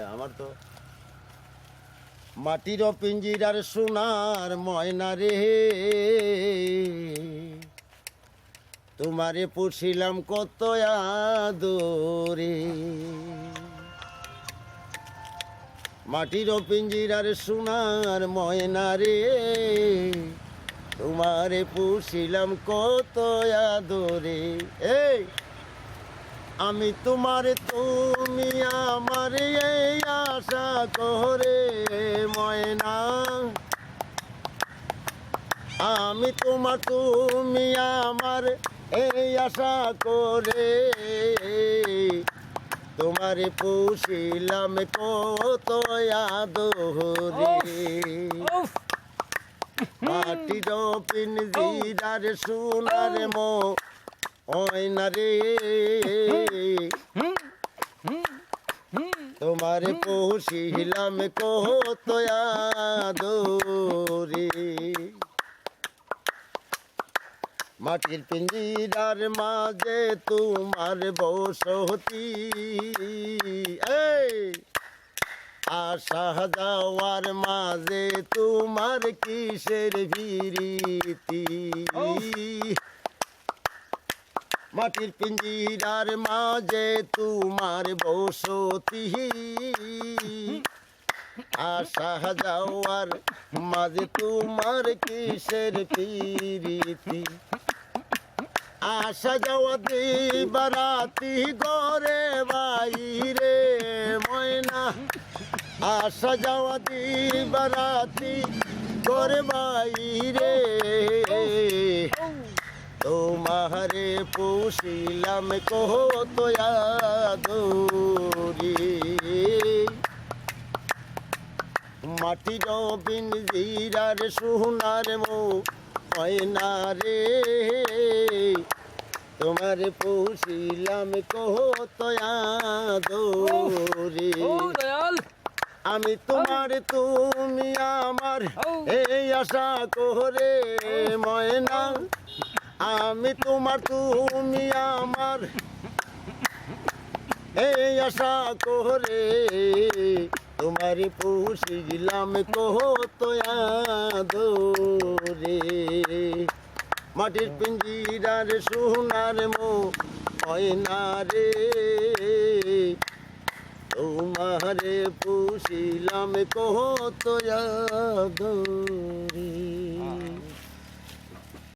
আমার তো মাটির পিঞ্জিরার সোনার ময়না রে। তোমারে পুষিলাম কত আদরে। মাটির পিঞ্জিরার সোনার ময়না রে। তোমারে পুষিলাম কত আদরে। এই আমি তোমার তুমি আমার এই আশা করে ময়না। আমি তোমার তুমি আমার এই আশা করে তোমার পুষিলাম কত আদরে উফ, মাটির পিঞ্জিরার সোনার মো ওই না রে। তোমার পৌঁছিলাম কত আদরে। মাটির পিঞ্জিরার মাঝে তোমার বসতি। এই, আশা যাওয়ার মাঝে তোমার কিসের ভিরিতি মাটির পিঞ্জিরার মাঝে তোমার বসতি। আশা যাওয়ার মাঝে তোমার কিসের পিরিতি আসা যাওয়া দিবারাতি গরে বাইরে ময়না। আসা যাওয়া দিবারাতি গরে বাইরে। তোমারে পুষিলাম আদরি। মাটির বিন জিরার সোনার মো ময়না রে। তোমার পুষিলাম কত আদরি। ও আমি তোমার তুমি আমার এই আশা করে ময়না। আমি তোমার, তুমি আমার। এই আশা করে তোমার পুষিলাম কত আদরে মাটির পিঞ্জিরার সোনার মো ময়না রে। তোমারে পুষিলাম কত আদরে